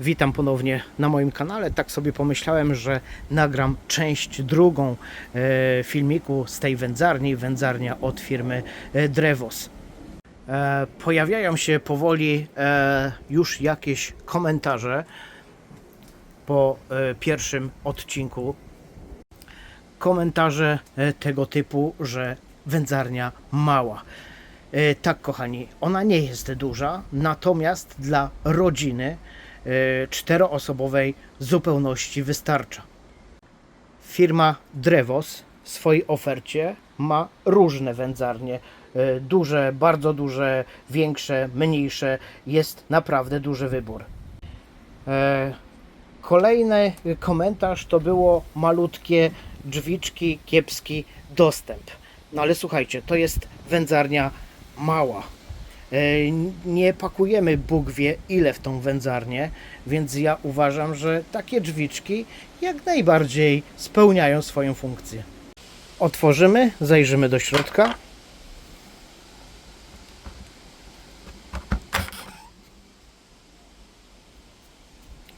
Witam ponownie na moim kanale. Tak sobie pomyślałem, że nagram część drugą e, filmiku z tej wędzarni, wędzarnia od firmy e, Drewos. E, pojawiają się powoli już jakieś komentarze po pierwszym odcinku. Komentarze tego typu, że wędzarnia mała. Tak, kochani, ona nie jest duża, natomiast dla rodziny czteroosobowej w zupełności wystarcza. Firma Drewos w swojej ofercie ma różne wędzarnie. e, Duże, bardzo duże, większe, mniejsze. Jest naprawdę duży wybór. E, Kolejny komentarz to było malutkie drzwiczki, kiepski dostęp. No ale słuchajcie, to jest wędzarnia mała. E, Nie pakujemy Bóg wie ile w tą wędzarnię, więc ja uważam, że takie drzwiczki jak najbardziej spełniają swoją funkcję. Otworzymy, zajrzymy do środka.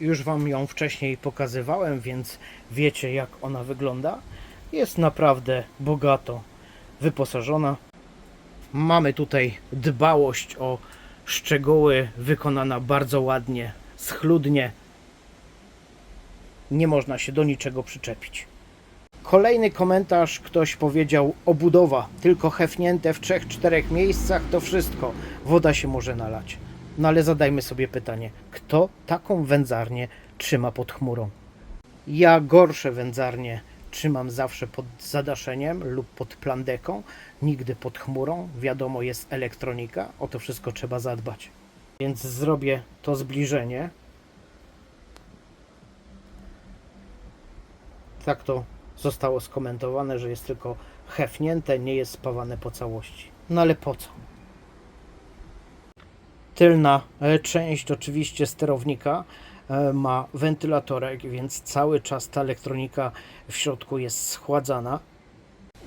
Już Wam ją wcześniej pokazywałem, więc wiecie jak ona wygląda. Jest naprawdę bogato wyposażona. Mamy tutaj dbałość o szczegóły, wykonana bardzo ładnie, schludnie. Nie można się do niczego przyczepić. Kolejny komentarz, ktoś powiedział obudowa, tylko hefnięte w trzech, czterech miejscach to wszystko. Woda się może nalać. No ale zadajmy sobie pytanie, kto taką wędzarnię trzyma pod chmurą? Ja gorsze wędzarnie trzymam zawsze pod zadaszeniem lub pod plandeką, nigdy pod chmurą. Wiadomo, jest elektronika, o to wszystko trzeba zadbać. Więc zrobię to zbliżenie. Tak to zostało skomentowane, że jest tylko hefnięte, nie jest spawane po całości. No ale po co? Tylna e, część oczywiście sterownika ma wentylatorek, więc cały czas ta elektronika w środku jest schładzana.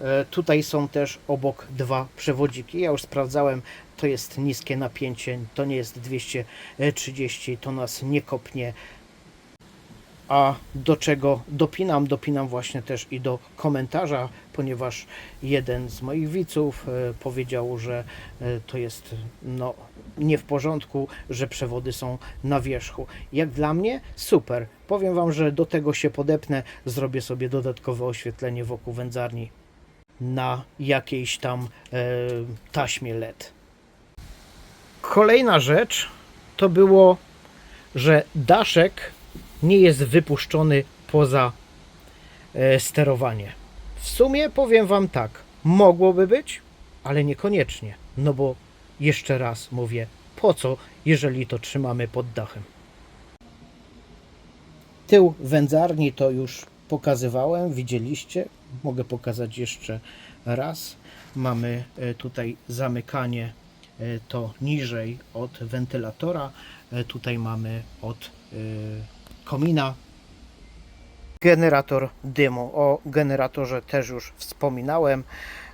E, Tutaj są też obok dwa przewodziki. Ja już sprawdzałem, to jest niskie napięcie, to nie jest 230, to nas nie kopnie. A do czego dopinam? Dopinam właśnie też i do komentarza, ponieważ jeden z moich widzów e, powiedział, że e, to jest no, nie w porządku, że przewody są na wierzchu. Jak dla mnie super. Powiem Wam, że do tego się podepnę, zrobię sobie dodatkowe oświetlenie wokół wędzarni na jakiejś tam e, taśmie LED. Kolejna rzecz to było, że daszek nie jest wypuszczony poza e, sterowanie. W sumie powiem Wam tak, mogłoby być, ale niekoniecznie. No bo jeszcze raz mówię, po co, jeżeli to trzymamy pod dachem? Tył wędzarni to już pokazywałem, widzieliście. Mogę pokazać jeszcze raz. Mamy e, tutaj zamykanie e, to niżej od wentylatora. Tutaj mamy od komina. Generator dymu. O generatorze też już wspominałem.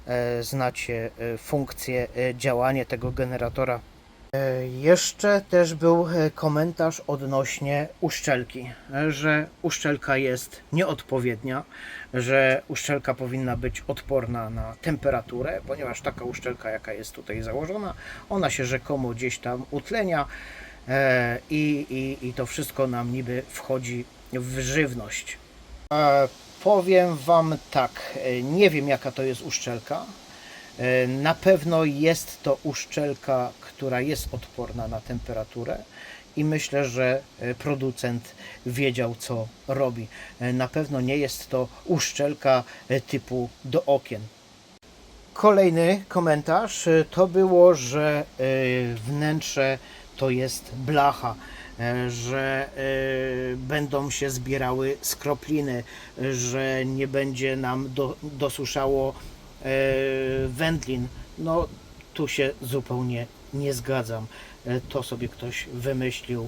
E, Znacie e, funkcję, e, działanie tego generatora. Jeszcze też był komentarz odnośnie uszczelki, że uszczelka jest nieodpowiednia, że uszczelka powinna być odporna na temperaturę, ponieważ taka uszczelka, jaka jest tutaj założona, ona się rzekomo gdzieś tam utlenia i, i, i to wszystko nam niby wchodzi w żywność. E, Powiem Wam tak, e, nie wiem jaka to jest uszczelka. E, Na pewno jest to uszczelka, która jest odporna na temperaturę i myślę, że e, producent wiedział co robi. E, Na pewno nie jest to uszczelka e, typu do okien. Kolejny komentarz e, to było, że e, wnętrze to jest blacha, e, że e, będą się zbierały skropliny, że nie będzie nam do, dosuszało e, wędlin. No tu się zupełnie nie zgadzam. To sobie ktoś wymyślił.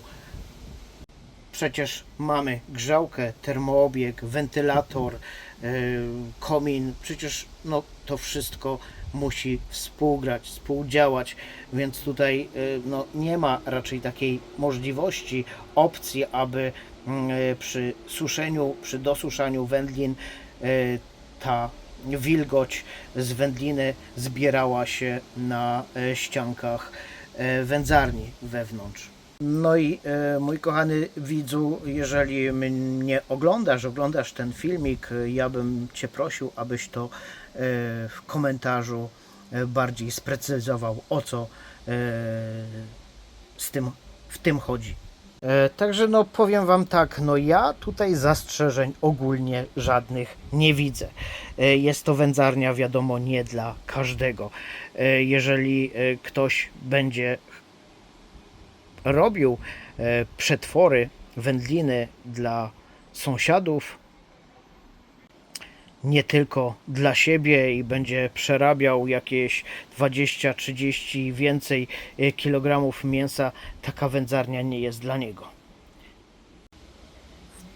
Przecież mamy grzałkę, termoobieg, wentylator, komin. Przecież no, to wszystko musi współgrać, współdziałać, więc tutaj y, no, nie ma raczej takiej możliwości, opcji, aby mm, y, przy suszeniu, przy dosuszaniu wędlin y, ta wilgoć z wędliny zbierała się na ściankach wędzarni wewnątrz. No i mój kochany widzu, jeżeli mnie oglądasz, oglądasz ten filmik, ja bym Cię prosił, abyś to w komentarzu e, bardziej sprecyzował, o co e, z tym, w tym chodzi. E, Także no powiem Wam tak, no ja tutaj zastrzeżeń ogólnie żadnych nie widzę. E, Jest to wędzarnia wiadomo nie dla każdego. E, Jeżeli e, ktoś będzie robił e, przetwory, wędliny dla sąsiadów, nie tylko dla siebie i będzie przerabiał jakieś 20, 30 i więcej e, kilogramów mięsa, taka wędzarnia nie jest dla niego.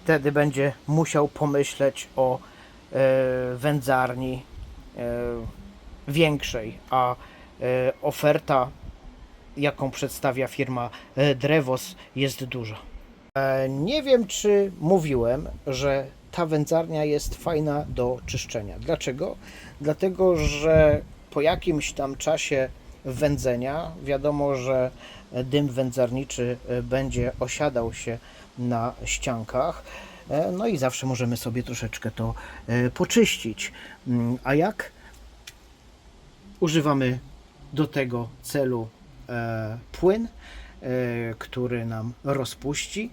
Wtedy będzie musiał pomyśleć o e, wędzarni e, większej, a oferta, jaką przedstawia firma Drewos, jest duża. Nie wiem, czy mówiłem, że ta wędzarnia jest fajna do czyszczenia. Dlaczego? Dlatego, że po jakimś tam czasie wędzenia wiadomo, że dym wędzarniczy e, będzie osiadał się na ściankach. E, No i zawsze możemy sobie troszeczkę to e, poczyścić. Mm, A jak? Używamy do tego celu płyn, który nam rozpuści.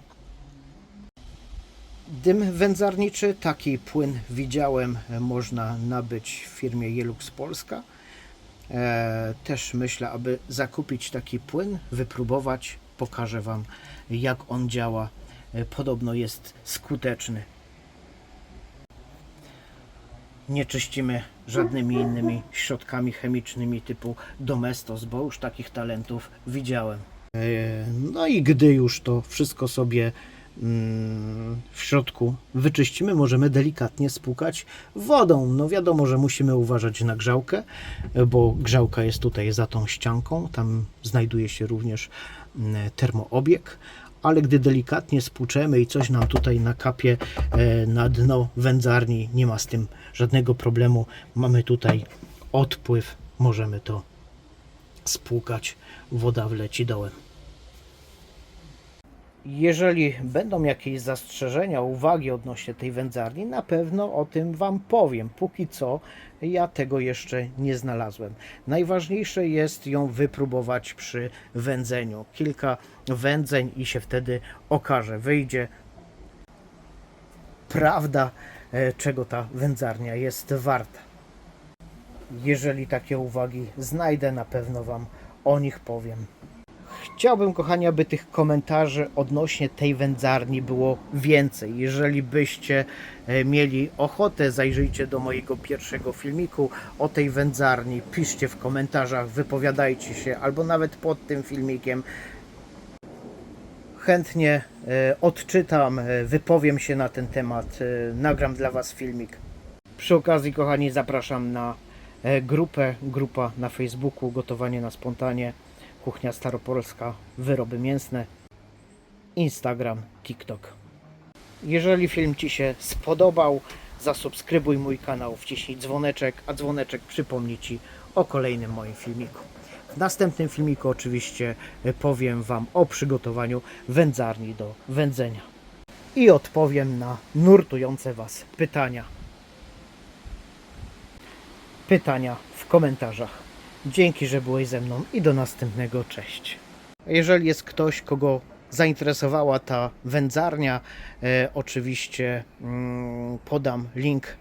Dym wędzarniczy, taki płyn widziałem, e, można nabyć w firmie Jelux Polska. E, też myślę, aby zakupić taki płyn, wypróbować. Pokażę Wam, jak on działa. E, Podobno jest skuteczny. Nie czyścimy żadnymi innymi środkami chemicznymi typu Domestos, bo już takich talentów widziałem. No i gdy już to wszystko sobie w środku wyczyścimy, możemy delikatnie spłukać wodą. No wiadomo, że musimy uważać na grzałkę, bo grzałka jest tutaj za tą ścianką. Tam znajduje się również mm, termoobieg. Ale gdy delikatnie spłuczemy i coś nam tutaj nakapie e, na dno wędzarni, nie ma z tym żadnego problemu. Mamy tutaj odpływ, możemy to spłukać. Woda wleci dołem. Jeżeli będą jakieś zastrzeżenia, uwagi odnośnie tej wędzarni, na pewno o tym Wam powiem. Póki co ja tego jeszcze nie znalazłem. Najważniejsze jest ją wypróbować przy wędzeniu. Kilka wędzeń i się wtedy okaże, wyjdzie prawda, e, czego ta wędzarnia jest warta. Jeżeli takie uwagi znajdę, na pewno Wam o nich powiem. Chciałbym, kochani, aby tych komentarzy odnośnie tej wędzarni było więcej. Jeżeli byście e, mieli ochotę, zajrzyjcie do mojego pierwszego filmiku o tej wędzarni, piszcie w komentarzach, wypowiadajcie się, albo nawet pod tym filmikiem. Chętnie e, odczytam, e, wypowiem się na ten temat, nagram dla Was filmik. Przy okazji, kochani, zapraszam na grupę, grupa na Facebooku Gotowanie na spontanie, Kuchnia Staropolska, Wyroby Mięsne, Instagram, TikTok. Jeżeli film Ci się spodobał, zasubskrybuj mój kanał, wciśnij dzwoneczek, a dzwoneczek przypomni Ci o kolejnym moim filmiku. W następnym filmiku oczywiście e, powiem Wam o przygotowaniu wędzarni do wędzenia i odpowiem na nurtujące Was pytania. Pytania w komentarzach. Dzięki, że byłeś ze mną i do następnego. Cześć. Jeżeli jest ktoś, kogo zainteresowała ta wędzarnia, e, oczywiście mm, podam link e,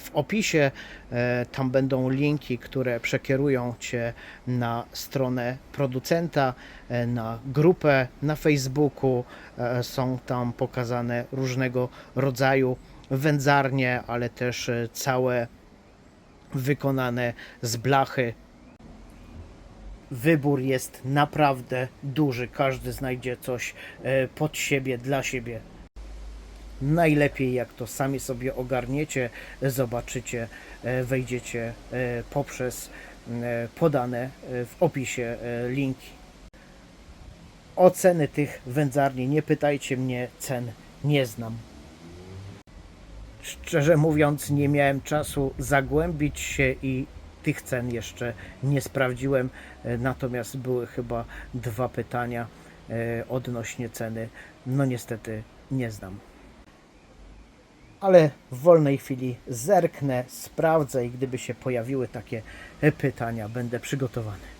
w opisie. E, tam będą linki, które przekierują Cię na stronę producenta, e, na grupę na Facebooku. E, są tam pokazane różnego rodzaju wędzarnie, ale też e, całe wykonane z blachy. Wybór jest naprawdę duży. Każdy znajdzie coś e, pod siebie, dla siebie. Najlepiej jak to sami sobie ogarniecie, zobaczycie, e, wejdziecie e, poprzez podane w opisie linki. O ceny tych wędzarni nie pytajcie mnie, cen nie znam. Szczerze mówiąc, nie miałem czasu zagłębić się i tych cen jeszcze nie sprawdziłem. E, Natomiast były chyba dwa pytania e, odnośnie ceny. No niestety nie znam. Ale w wolnej chwili zerknę, sprawdzę i gdyby się pojawiły takie pytania, będę przygotowany.